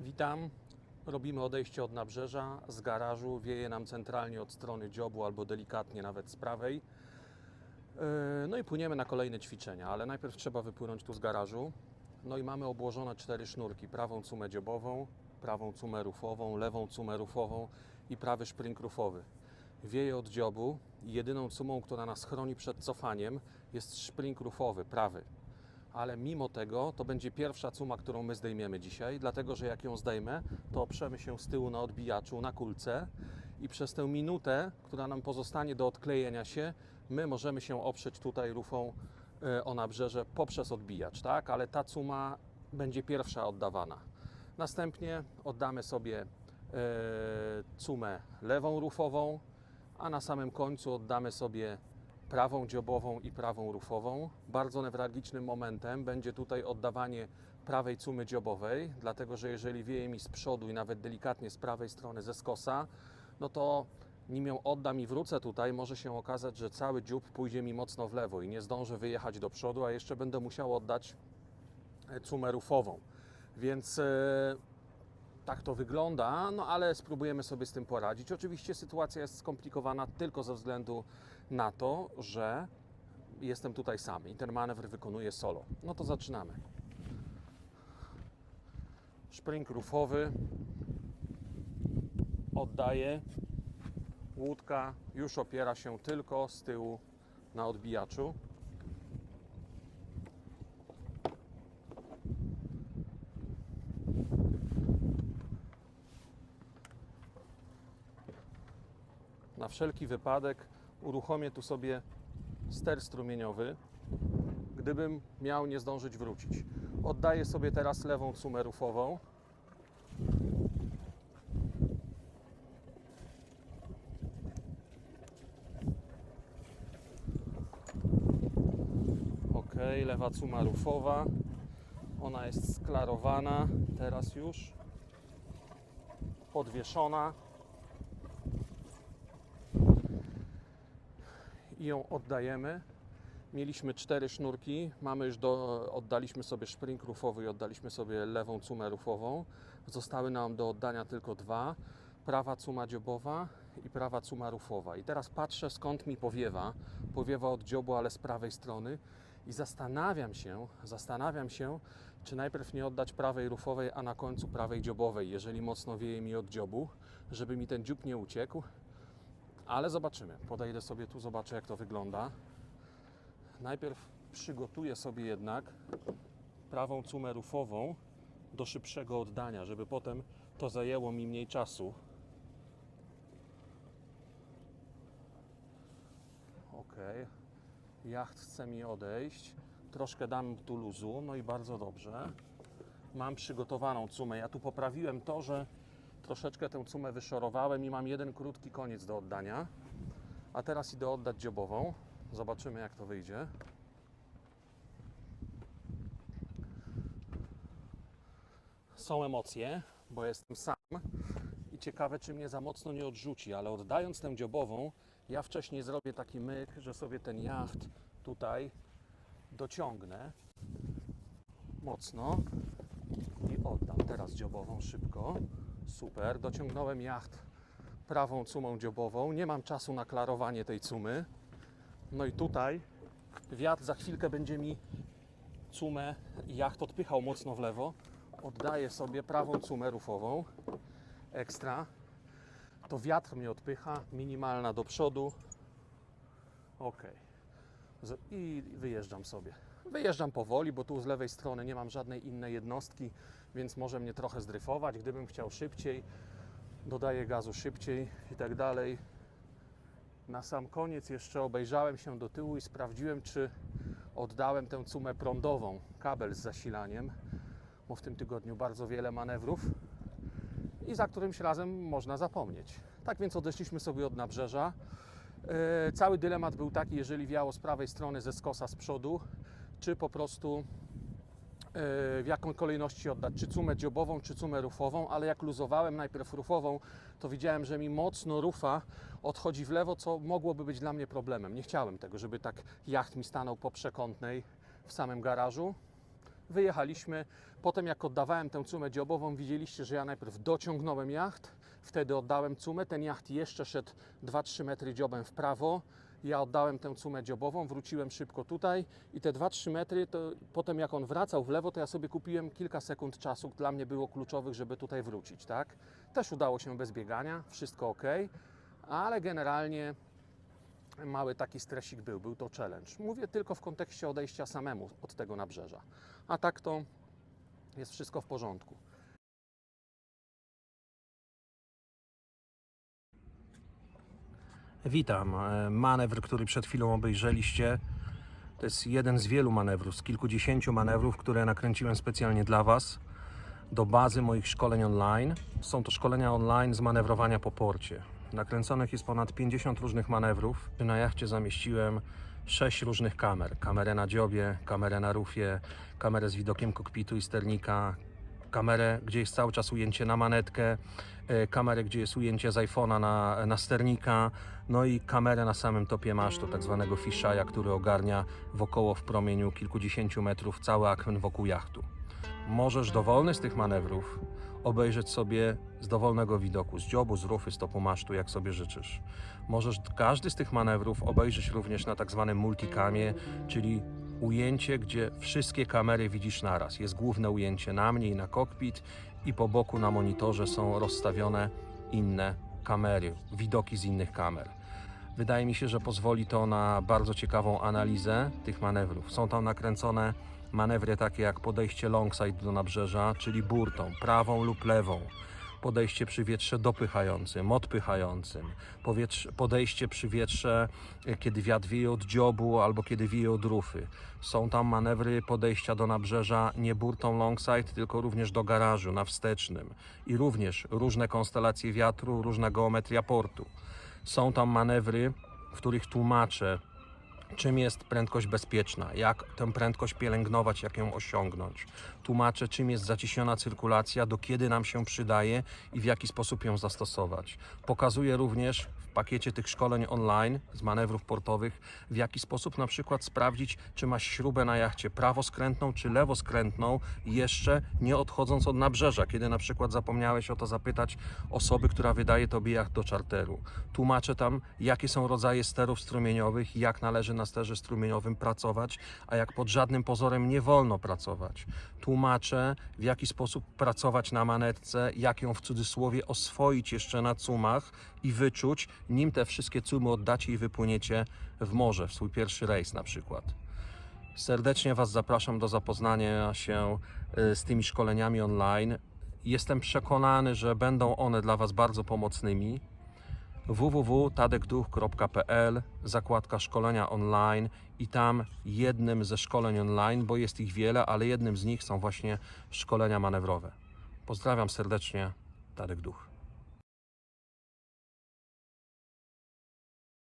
Witam. Robimy odejście od nabrzeża z garażu. Wieje nam centralnie od strony dziobu albo delikatnie nawet z prawej. Yy, No i płyniemy na kolejne ćwiczenia, ale najpierw trzeba wypłynąć tu z garażu. No i mamy obłożone cztery sznurki: prawą cumę dziobową, prawą cumę rufową, lewą cumę rufową i prawy szpring rufowy. Wieje od dziobu i jedyną cumą, która nas chroni przed cofaniem, jest szpring rufowy, prawy ale mimo tego to będzie pierwsza cuma, którą my zdejmiemy dzisiaj, dlatego że jak ją zdejmę, to oprzemy się z tyłu na odbijaczu, na kulce i przez tę minutę, która nam pozostanie do odklejenia się, my możemy się oprzeć tutaj rufą e, o nabrzeże poprzez odbijacz, tak? Ale ta cuma będzie pierwsza oddawana. Następnie oddamy sobie e, cumę lewą rufową, a na samym końcu oddamy sobie prawą dziobową i prawą rufową. Bardzo newralgicznym momentem będzie tutaj oddawanie prawej cumy dziobowej, dlatego że jeżeli wieje mi z przodu i nawet delikatnie z prawej strony ze skosa, no to nim ją oddam i wrócę tutaj, może się okazać, że cały dziób pójdzie mi mocno w lewo i nie zdążę wyjechać do przodu, a jeszcze będę musiał oddać e, cumę rufową. Więc e, tak to wygląda, no ale spróbujemy sobie z tym poradzić. Oczywiście sytuacja jest skomplikowana tylko ze względu na to, że jestem tutaj sam i ten manewr wykonuję solo. No to zaczynamy. Szpring rufowy. Oddaję. Łódka już opiera się tylko z tyłu na odbijaczu. Na wszelki wypadek uruchomię tu sobie ster strumieniowy, gdybym miał nie zdążyć wrócić. Oddaję sobie teraz lewą cumę rufową. Ok, lewa cuma rufowa. Ona jest sklarowana teraz już. Podwieszona. I ją oddajemy. Mieliśmy cztery sznurki, mamy już do, oddaliśmy sobie szpring rufowy i oddaliśmy sobie lewą cumę rufową. Zostały nam do oddania tylko dwa. Prawa cuma dziobowa i prawa cuma rufowa. I teraz patrzę skąd mi powiewa. Powiewa od dziobu, ale z prawej strony. I zastanawiam się, zastanawiam się, czy najpierw nie oddać prawej rufowej, a na końcu prawej dziobowej, jeżeli mocno wieje mi od dziobu, żeby mi ten dziób nie uciekł. Ale zobaczymy. Podejdę sobie tu, zobaczę jak to wygląda. Najpierw przygotuję sobie jednak prawą cumę rufową do szybszego oddania, żeby potem to zajęło mi mniej czasu. Ok. Jacht chce mi odejść. Troszkę dam tu luzu, no i bardzo dobrze. Mam przygotowaną cumę. Ja tu poprawiłem to, że troszeczkę tę cumę wyszorowałem i mam jeden krótki koniec do oddania. A teraz idę oddać dziobową. Zobaczymy jak to wyjdzie. Są emocje, bo jestem sam i ciekawe czy mnie za mocno nie odrzuci, ale oddając tę dziobową, ja wcześniej zrobię taki myk, że sobie ten jacht tutaj dociągnę mocno i oddam teraz dziobową szybko. Super, dociągnąłem jacht prawą cumą dziobową. Nie mam czasu na klarowanie tej cumy. No i tutaj wiatr za chwilkę będzie mi cumę jacht odpychał mocno w lewo. Oddaję sobie prawą cumę rufową. Ekstra. To wiatr mnie odpycha, minimalna do przodu. Ok. I wyjeżdżam sobie. Wyjeżdżam powoli, bo tu z lewej strony nie mam żadnej innej jednostki, więc może mnie trochę zdryfować. Gdybym chciał szybciej, dodaję gazu szybciej i tak dalej. Na sam koniec jeszcze obejrzałem się do tyłu i sprawdziłem, czy oddałem tę cumę prądową, kabel z zasilaniem, bo w tym tygodniu bardzo wiele manewrów i za którymś razem można zapomnieć. Tak więc odeszliśmy sobie od nabrzeża. E, Cały dylemat był taki, jeżeli wiało z prawej strony ze skosa z przodu, czy po prostu e, w jaką kolejności oddać, czy cumę dziobową, czy cumę rufową, ale jak luzowałem najpierw rufową, to widziałem, że mi mocno rufa odchodzi w lewo, co mogłoby być dla mnie problemem. Nie chciałem tego, żeby tak jacht mi stanął po przekątnej w samym garażu, wyjechaliśmy. Potem jak oddawałem tę cumę dziobową, widzieliście, że ja najpierw dociągnąłem jacht, wtedy oddałem cumę, ten jacht jeszcze szedł 2-3 metry dziobem w prawo. Ja oddałem tę cumę dziobową, wróciłem szybko tutaj i te 2-3 metry, to potem jak on wracał w lewo, to ja sobie kupiłem kilka sekund czasu, dla mnie było kluczowych, żeby tutaj wrócić, tak? Też udało się bez biegania, wszystko ok, ale generalnie mały taki stresik był, był to challenge. Mówię tylko w kontekście odejścia samemu od tego nabrzeża. A tak to jest wszystko w porządku. Witam. E, Manewr, który przed chwilą obejrzeliście, to jest jeden z wielu manewrów, z kilkudziesięciu manewrów, które nakręciłem specjalnie dla Was do bazy moich szkoleń online. Są to szkolenia online z manewrowania po porcie. Nakręconych jest ponad 50 różnych manewrów. Na jachcie zamieściłem 6 różnych kamer. Kamerę na dziobie, kamerę na rufie, kamerę z widokiem kokpitu i sternika, kamerę, gdzie jest cały czas ujęcie na manetkę, kamerę, gdzie jest ujęcie z iPhone'a na, na sternika, no i kamerę na samym topie masztu, tak zwanego fisheye, który ogarnia wokoło w promieniu kilkudziesięciu metrów cały akwen wokół jachtu. Możesz dowolny z tych manewrów obejrzeć sobie z dowolnego widoku, z dziobu, z rufy, z topu masztu, jak sobie życzysz. Możesz każdy z tych manewrów obejrzeć również na tak zwanym multicamie, czyli ujęcie, gdzie wszystkie kamery widzisz naraz. Jest główne ujęcie na mnie i na kokpit i po boku na monitorze są rozstawione inne kamery, widoki z innych kamer. Wydaje mi się, że pozwoli to na bardzo ciekawą analizę tych manewrów. Są tam nakręcone manewry takie jak podejście longside do nabrzeża, czyli burtą, prawą lub lewą. Podejście przy wietrze dopychającym, odpychającym, podejście przy wietrze, e, kiedy wiatr wieje od dziobu albo kiedy wieje od rufy. Są tam manewry podejścia do nabrzeża nie burtą longside, tylko również do garażu na wstecznym i również różne konstelacje wiatru, różna geometria portu. Są tam manewry, w których tłumaczę, czym jest prędkość bezpieczna, jak tę prędkość pielęgnować, jak ją osiągnąć. Tłumaczę, czym jest zacieśniona cyrkulacja, do kiedy nam się przydaje i w jaki sposób ją zastosować. Pokazuję również w pakiecie tych szkoleń online z manewrów portowych, w jaki sposób na przykład sprawdzić, czy masz śrubę na jachcie prawoskrętną czy lewoskrętną, jeszcze nie odchodząc od nabrzeża, kiedy na przykład zapomniałeś o to zapytać osoby, która wydaje tobie jacht do czarteru. Tłumaczę tam, jakie są rodzaje sterów strumieniowych, jak należy na sterze strumieniowym pracować, a jak pod żadnym pozorem nie wolno pracować. Tłumaczę, w jaki sposób pracować na manetce, jak ją w cudzysłowie oswoić jeszcze na cumach i wyczuć, nim te wszystkie cumy oddacie i wypłyniecie w morze, w swój pierwszy rejs na przykład. Serdecznie Was zapraszam do zapoznania się y, z tymi szkoleniami online. Jestem przekonany, że będą one dla Was bardzo pomocnymi www.tadekduch.pl zakładka szkolenia online i tam jednym ze szkoleń online, bo jest ich wiele, ale jednym z nich są właśnie szkolenia manewrowe. Pozdrawiam serdecznie, Tadek Duch.